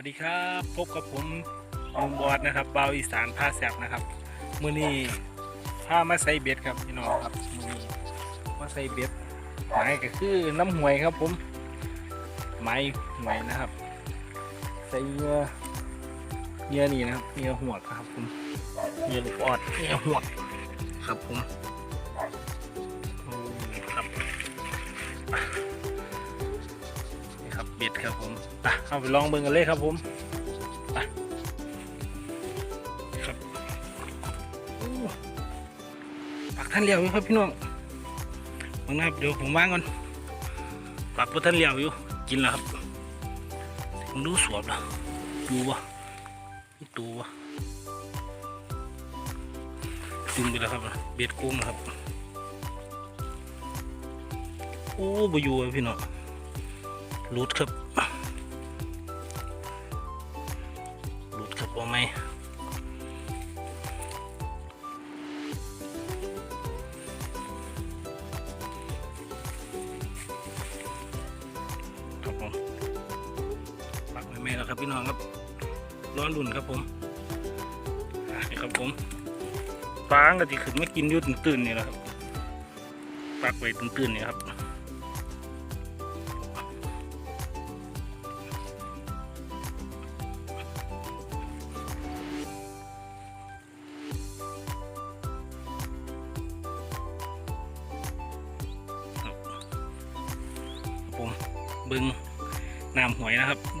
วัสดีครับ พบกับผมลุงบอสนะครับเบาวอีสานพาแซบนะครับ มือนี้พามาใส่เบ็ดครับพี่น้องครับมือนี้มาใส่เบ็ดหมายก็คือน้ำหวยครับผมไม้หวยนะครับ ใส่เงือเงือนี่นะครับเงือหวครับผมเงือลูกออดเงือหวครับผมครับ ดครับผมไปเข้าไปลองเบิ่งกันเลยครับผมไปครับปักท่านเหลียวอยู่ครับพี่น้องมึงนะครับเดี๋ยวผมวางก่อนปักพท่านเหลียวอยู่กินแล้วครับผมดูสวบแล้วดูวะมีตูวะดึงไปแล้วครับเบ็ดกุ้งนะครับ โอ้บอยู่พี่น้อง รูดครับรูดครับเอาไหมครับผมปักไม่แม่แล้วครับพี่น้องครับร้อนรุ่นครับผมนี่ครับผมฟางก็จะขึ้นไม่กินยุ่ตื่นๆนี่แหละครับปักไว้ตื่นๆนี่ครับ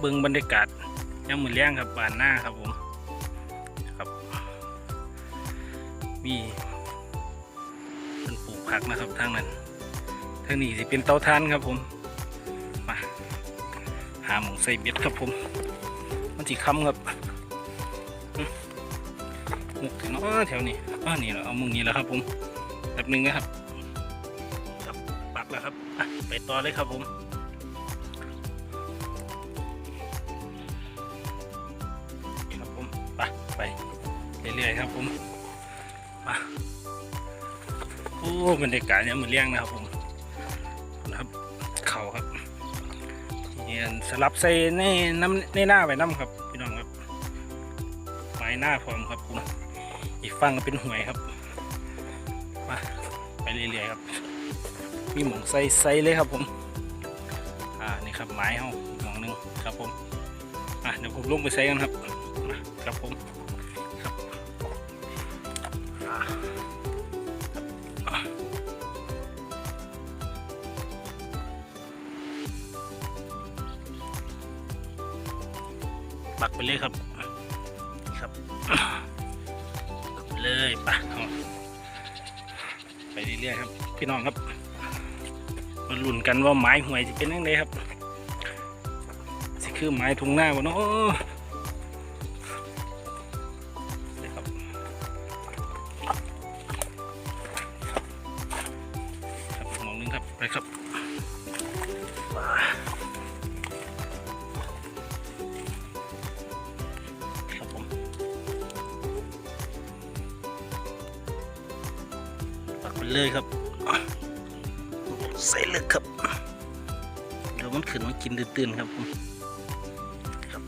เบึงบรรยากาศย่ำมือเลี้ยงครับบานหน้าครับผมครับมีเป็นปลูกผักนะครับทางนั้นทางนี้สิเป็นเตาทานครับผมมาหาหมูใส่เบ็ดครับผม มันจีคำครับอืมมุกถึงเนาะแถวนี้อ่านี่แหละเอามุงนี้แหล้วครับผมแบบนึงนะครับครับปักแล้วครับไปต่อเลยครับผม บรรยากาศเนี่ยเหมือนเลี้ยงนะครับผมนะครับเขาครับเนี่ยสลับใส่ในน้ำในหน้าไปน้ำครับพี่น้องครับไม้หน้าพร้อมครับผมอีกฝั่งก็เป็นหวยครับมาไปเรื่อยๆครับ มีหมองใส่ใส่เลยครับผมอ่านี่ครับไม้เฮาหมองหนึงครับผมอะเดี๋ยวผมลงไปใส่กันครับอะครับผมครับ ปักไปเลยครับครับปักเลยปเอาไปเรื่อยๆครับ พี่น้องครับมาลุ้นกันว่าไม้หวยจะเป็นยังไงครับสิคือไม้ทุ่งหน้าวะเนาะ ครับผมครับ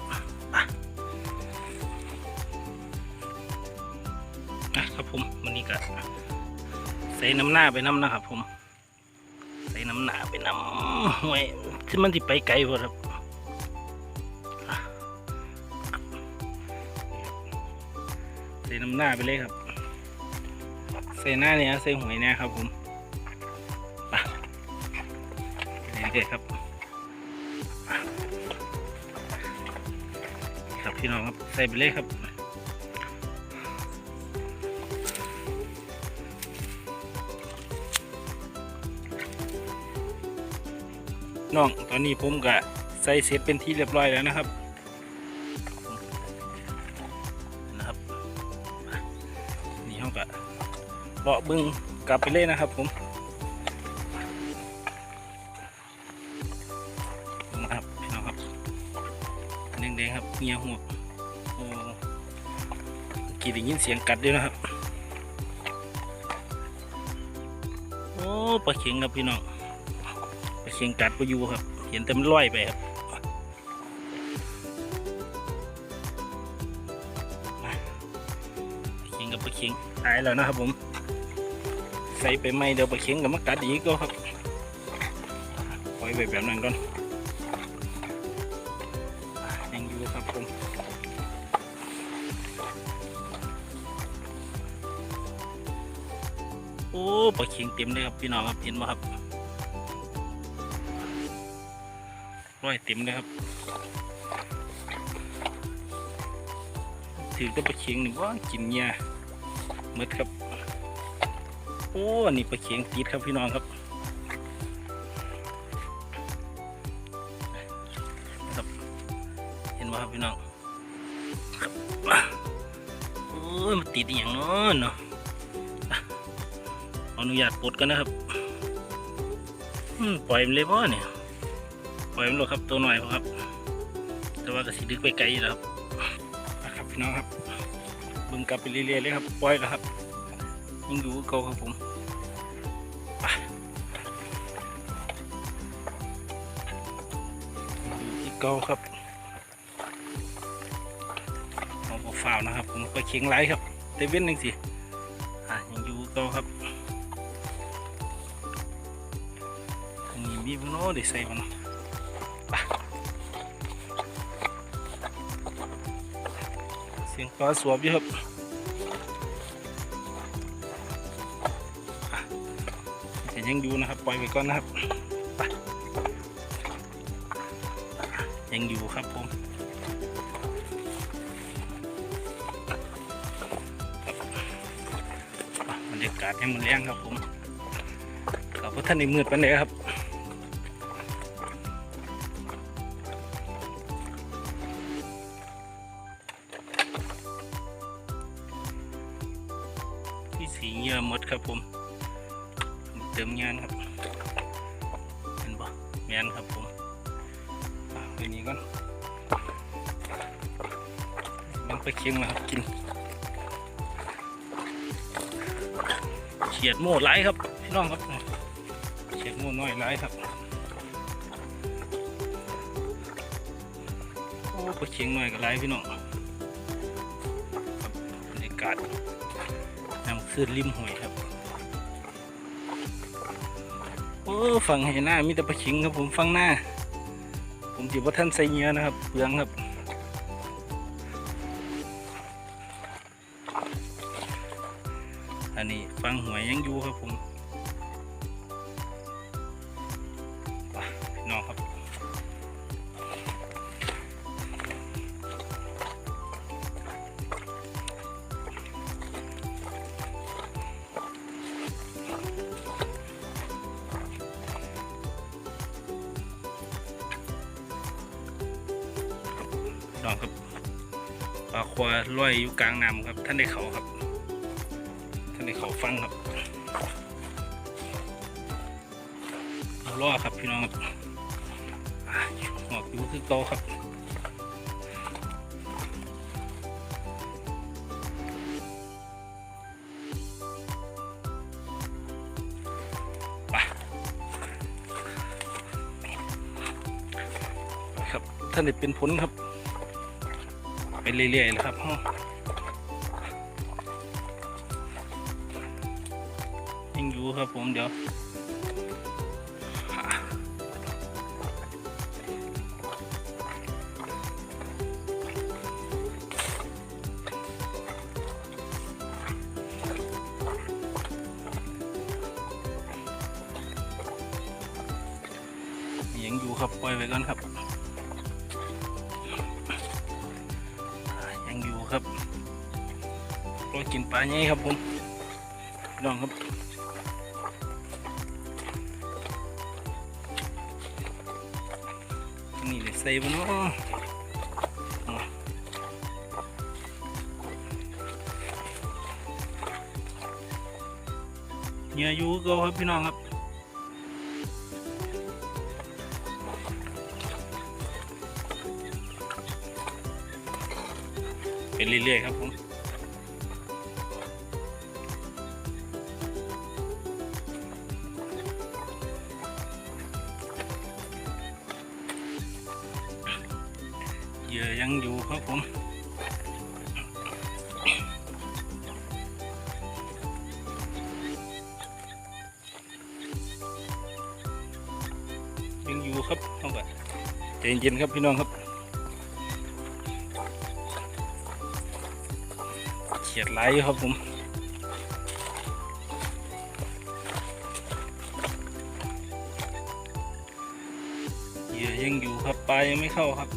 อะครับผมวันนี้ก็ใส่น้ำหน้าไปน้ำนะครับ ผม ใส่น้ำหน้าไปน้ำห้วยที่มันที่ไปไกลพอครับใส่น้ำหน้าไปเลยครับใส่หน้าเนี่ยใส่หวยเนี่ยครับผมเรื่อยๆครับ พี่น้องครับใส่ไปเลยครับน้องตอนนี้ผมก็ใส่เสร็จเป็นที่เรียบร้อยแล้วนะครับนะครับนี่เขาก็เลาะบึงกลับไปเลยนะครับผม เงียหัวกี่ได้ยินเสียงกัดด้วยนะครับ โอ้ปลาเข็งครับพี่น้องปลาเข็งกัดปลายู่ครับ เห็นแต็มร้อยไปครับเข็งกับปลาเข็งตายแล้วนะครับผม ใส่ไปไม่เดี๋ยวปลาเข็งกับมากัดอีกก็ครับปล่อยไปแบบนั้นก่อน ปลาเค็งเต็มเลยครับพี่น้องครับเห็นไหมครับร้อยเต็มเลยครับถือก็ปลาเค็งหนี่ว่ากินเนี่ยหมดครับ โอ้นี่ปลาเค็งติดครับพี่น้องครับครับ เห็นไหมครับพี่น้องโอ้มันติดอย่างน้นเนาะ ออนุญาตปลดกันนะครับปล่อยมันเลยพ่อเนี่ยปล่อยมันลยครับตัวหน่อยพอครับ แต่ว่าก็สิดึกไปไกลอยู่แล้วครับนะครับพี่น้องครับบึงกลับไปเรื่อยๆเลยครับปล่อยแล้วครับยังอยู่กับเก่าครับผมที่เก่าครับเอาบ่ฟ้าวนะครับ ผมไปเคียงไรครับเตเว่นหนึ่งสิอะยังอยู่กับเก่าครับ มีบ้างเนาะได้ใส่บ้างเนาะเสียงปลาสวบอยู่ครับอะแต่ยังอยู่นะครับ ปล่อยไปก่อนนะครับยังอยู่ครับผมอะบรรยากาศยังมันแรงครับผมเราพระท่านในมืดไปเลยครับ หมดครับผม เติมงานครับเห็นปะงานครับผมอะไปนี้ก่อนมันไปเคียงมาครับกินเฉียดโม่ไหลครับพี่น้องครับเฉียดโม่น้อยไหลครับโอ้ไปเคียงหน้อยกับไหลพี่น้องบรรยากาศ น้ำขึ้นริมห้วยครับโอ้ฝั่งให้หน้ามีแต่ปลาชิงครับผมฝั่งหน้า ผมจีบว่าท่านใส่เงี้ยนะครับเปลืองครับอันนี้ฟังหวยยังอยู่ครับผม องครับปลาควาลอยอยู่กลางน้ำครับ ท่านได้เขาครับ ท่านได้เขาฟังครับเอาล่อครับพี่น้องครับอ่าหอกอยู่คือโตครับไปครับท่านได้เป็นผลครับ ไปเรื่อยๆเลยครับห้อยังอยู่ครับผมเดี๋ยวยังอยู่ครับปล่อยไว้ก่อนครับ รอกินปลาใหญ่ครับผมพี่น้องครับนี่เลยใส่บนเนาะอ๋เหยื่ออยู่ก็ครับพี่น้องครับเป็นเรื่อยๆครับผม ครับผมยังอยู่ครับต้องแบบใจเย็นครับพี่น้องครับเฉียดไหลครับผมยังอยู่ครับไปยังไม่เข้าครับ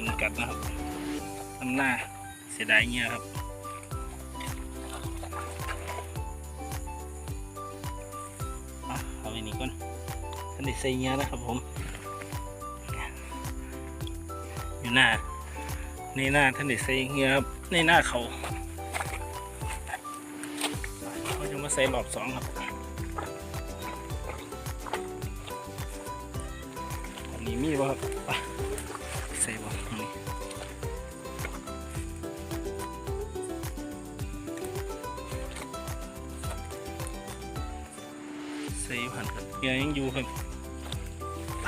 ิงกัดนะครับน้ำหน้าเสียดายเงี้ยครับเอาไปนี่ก่อนท่านได้ใส่เงี้ยนะครับผมอยู่หน้าในหน้าท่านได้ใส่เงี้ยครับในหน้าเขาเขาจะมาใส่รอบสองครับอันนี้มีบ่ครับ ยู่หันครับเดี๋ยวยังอยู่ครับไป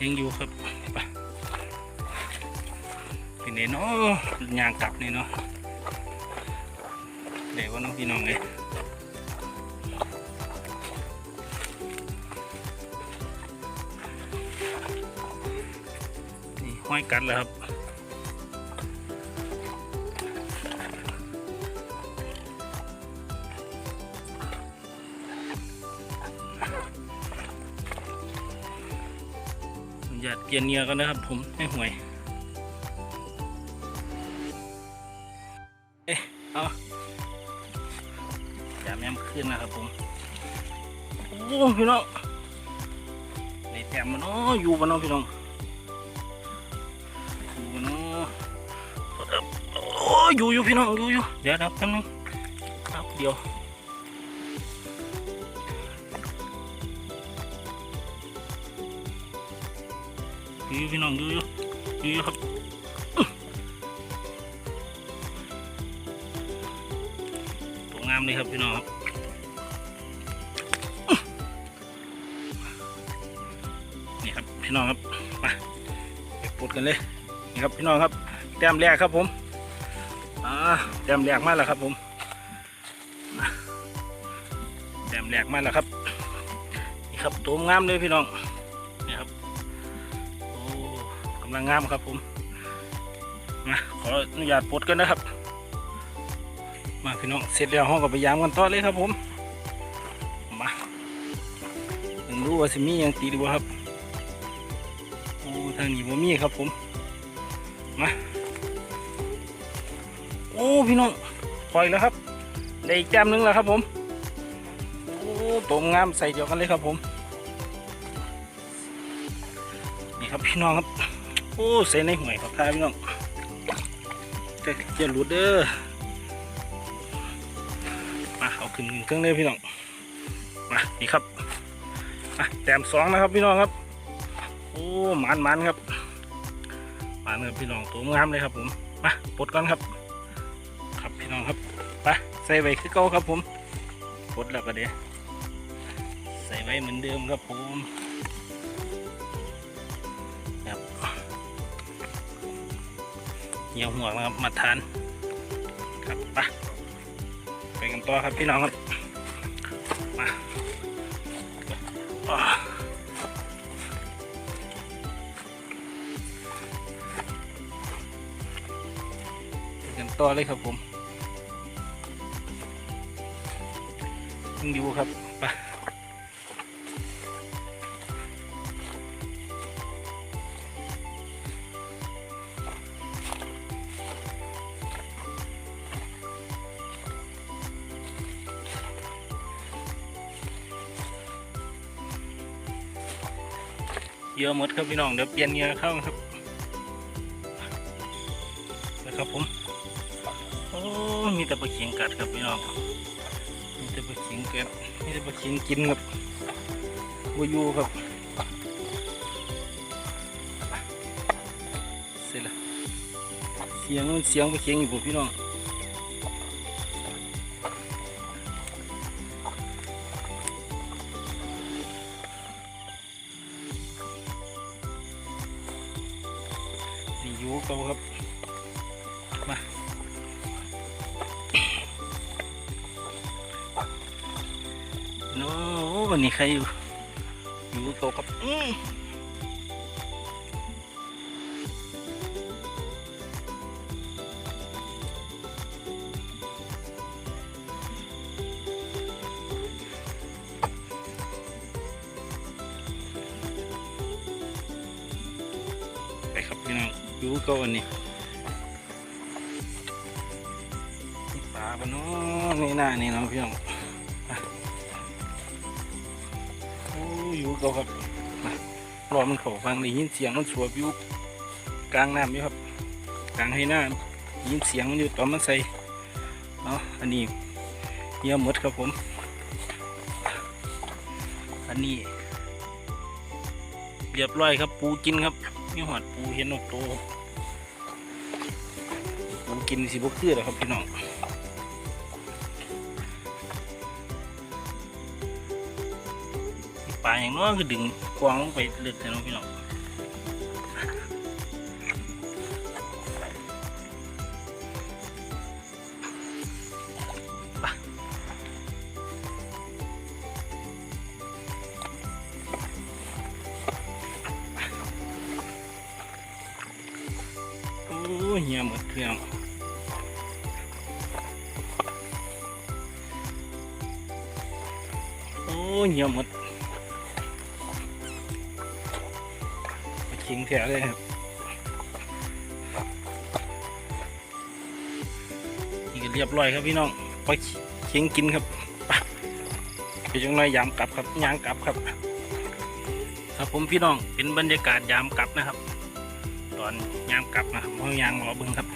ยังอยู่ครับไปเป็นไงเนาะยางกลับนี่เนาะเดี๋ยวว่าน้องพี่น้องเลย อยกัดแล้วครับอย่าเปลี่ยนเหงื่อกันนะครับผมไม่ห่วย เอ๊ะ เอาอย่าแม่มขึ้นนะครับผม โอ้พี่น้องในแต้มมันเนาะอยู่บ้านน้องพี่น้อง อ้ยู่อยู่พี่น้องอยู่อยู่เดี๋ยวนะแป๊บนึงครับเดี๋ยวอยู่อยู่พี่น้องอยู่อยู่อยู่ครับตัวงามเลยครับพี่น้องครับนี่ครับพี่น้องครับมาไปปลดกันเลยนี่ครับพี่น้องครับแต้มแรกครับผม อ่าแต้มแรกมาแล้วครับผมแต้มแรกมาแล้วครับนี่ครับตัวงามเลยพี่น้องนี่ครับโอ้กำลังงามครับผมมาขออนุญาตปลดกันนะครับ มาพี่น้องเสร็จแล้วห้องกับพยายามกันต่อเลยครับผมมาถึงรู้ว่าสิมียังตีดีบ่ครับโอ้ทางนี้บ่มีครับผมมา โอ้พี่น้องปล่อยแล้วครับได้อีกแต้มหนึงแล้วครับผมโอ้ตรงงามใส่เดียวกันเลยครับผมนี่ครับพี่น้องครับโอ้เส้นในห่วยครับท่าพี่น้องจะจะหลุดเด้อมาเอาขึ้นเครื่องเลยพี่น้องมานี่ครับมาแต้มสองนะครับพี่น้องครับโอ้หมันมันครับหมันครับพี่น้องตัวงามเลยครับผมมาปลดก่อนครับ ใส่ไว้คือเก่าครับผมปลดแล้วก็เดี๋ยวใส่ไว้เหมือนเดิมครับผมครับเหนียวหัวนะครับมาทานครับไปไปกันต่อครับพี่น้องครับมากันต่อเลยครับผม อยู่ครับไปเยอะหมดครับพี่น้องเดี๋ยวเปลี่ยนเงียเข้าครับนะครับผมโอ้มีแต่ปลาเขียงกัดครับพี่น้อง เกัดมีแต่ปลาเขียงกินครับวายูครับ เสร็จแล้วเสียงมันเสียงปลาเขียงอยู่บ่พี่น้องนี่อยู่เขาครับ มา น้วันนี้ใครอยู่อยู่เขาครับอืมไปครับพี่น้องอยู่เขาวันนี้นี่ปลาปะเนาะนี่หน้านี่เนาะพี่น้อง อยู่เขาครับรอมันเขาฟังได้ยินเสียงมันสวบอยู่กลางน้ำอยู่ครับ กลางให้น้ำได้ยินเสียงมันอยู่ตอนมันใส่เนาะอันนี้เยี่ยมหมดครับผม อันนี้เรียบร้อยครับปูกินครับมีหอดปูเห็นนกโตปูกินสิบกคือแล้วครับพี่น้อง ลาอย่างน้อยก็ดึงกวางลงไปเลือกแต่น้องพี่น้องไปโอ้ยเหี้ยหมดเครื่องโอ้ยเหี้ยหมด แถวเลยครับนี่ก็เรียบร้อยครับพี่น้องไปชิงกินครับไปจังไรยามกลับครับยางกลับครับ ครับผมพี่น้องเป็นบรรยากาศยามกลับนะครับ ตอนยามกลับนะครับเพราะยางรอเบึงครับ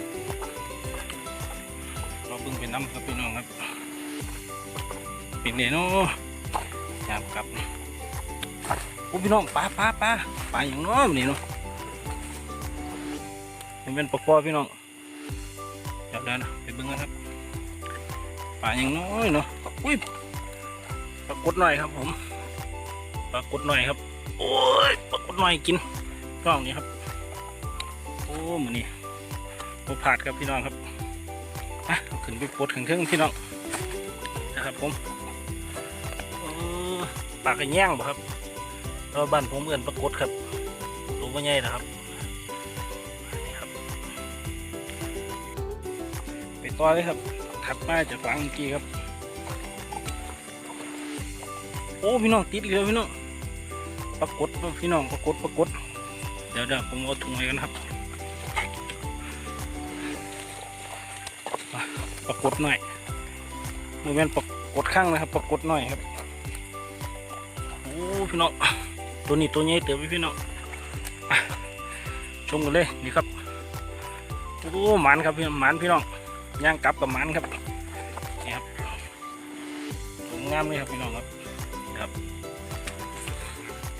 รอเบึงเป็นน้ำครับพี่น้องครับเป็นเนเนาะยามกลับโอ้พี่น้องปลาปลาปลาปลาอย่างน้อยนี่เนาะ มันเป็นปลาคอพี่น้องเดี๋ยวเดี๋ยวนะไปเบิ่งกันครับปลาอย่างน้อยเนาะอุ้ยปลากดหน่อยครับ ผมปลากดหน่อยครับ โอ้ยปลากดหน่อยกินกล้องนี้ครับ โอ้มือนี่โอผาดครับพี่น้องครับอะขึ้นไปปลดข้างพี่น้องนะครับผมปลากระแย่งบ่ครับเราบ้านผมเอื่นปรากฏครับตัวว่าใหญ่นะครับ ต่อเลยครับ ถัดมาจากหลังเมื่อกี้ครับ โอ้พี่น้องติดเลยพี่น้องปรากฏพี่น้องปรากฏปรากฏเดี๋ยวเดี๋ยวผมเอาถุงไว้กันครับปรากฏหน่อยโมเมนต์ปรากฏข้างนะครับ ปรากฏหน่อยครับโอ้พี่น้องตัวนี้ตัวใหญ่เติบไปพี่น้องชมกันเลยนี่ครับโอ้หมันครับพี่หมันพี่น้อง ย่างกลับกับมันครับนี่ครับสวยงามเลยครับพี่น้องครับครับ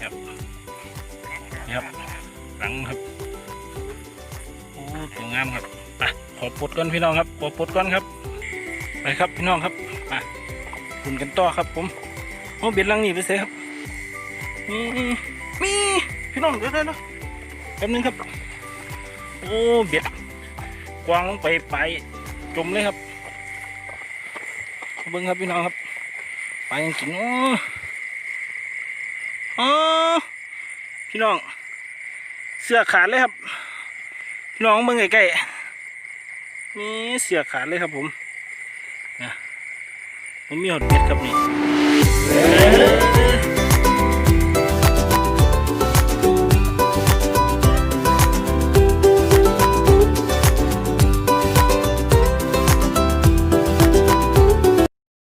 ครับนี่ครับหลังครับโอ้สวยงามครับไปขอปลดก่อนพี่น้องครับขอปลดก่อนครับไปครับพี่น้องครับไปคุณกันต่อครับ ผมโอ้เบ็ดหลังนี่ไปเสียครับมีมีพี่น้องเดี๋ยวเดี๋ยวเดี๋ยวแป๊บนึงครับ โอ้เบ็ดกวางลงไปไป จมเลยครับเบิ้งครับพี่น้องครับไปยังกินโอ้อ๋อพี่น้อง เสือขาดเลยครับพี่น้องเบิ้งใกล้ๆนี่เสือขาดเลยครับผมนะผมมีหอดเบ็ดครับนี่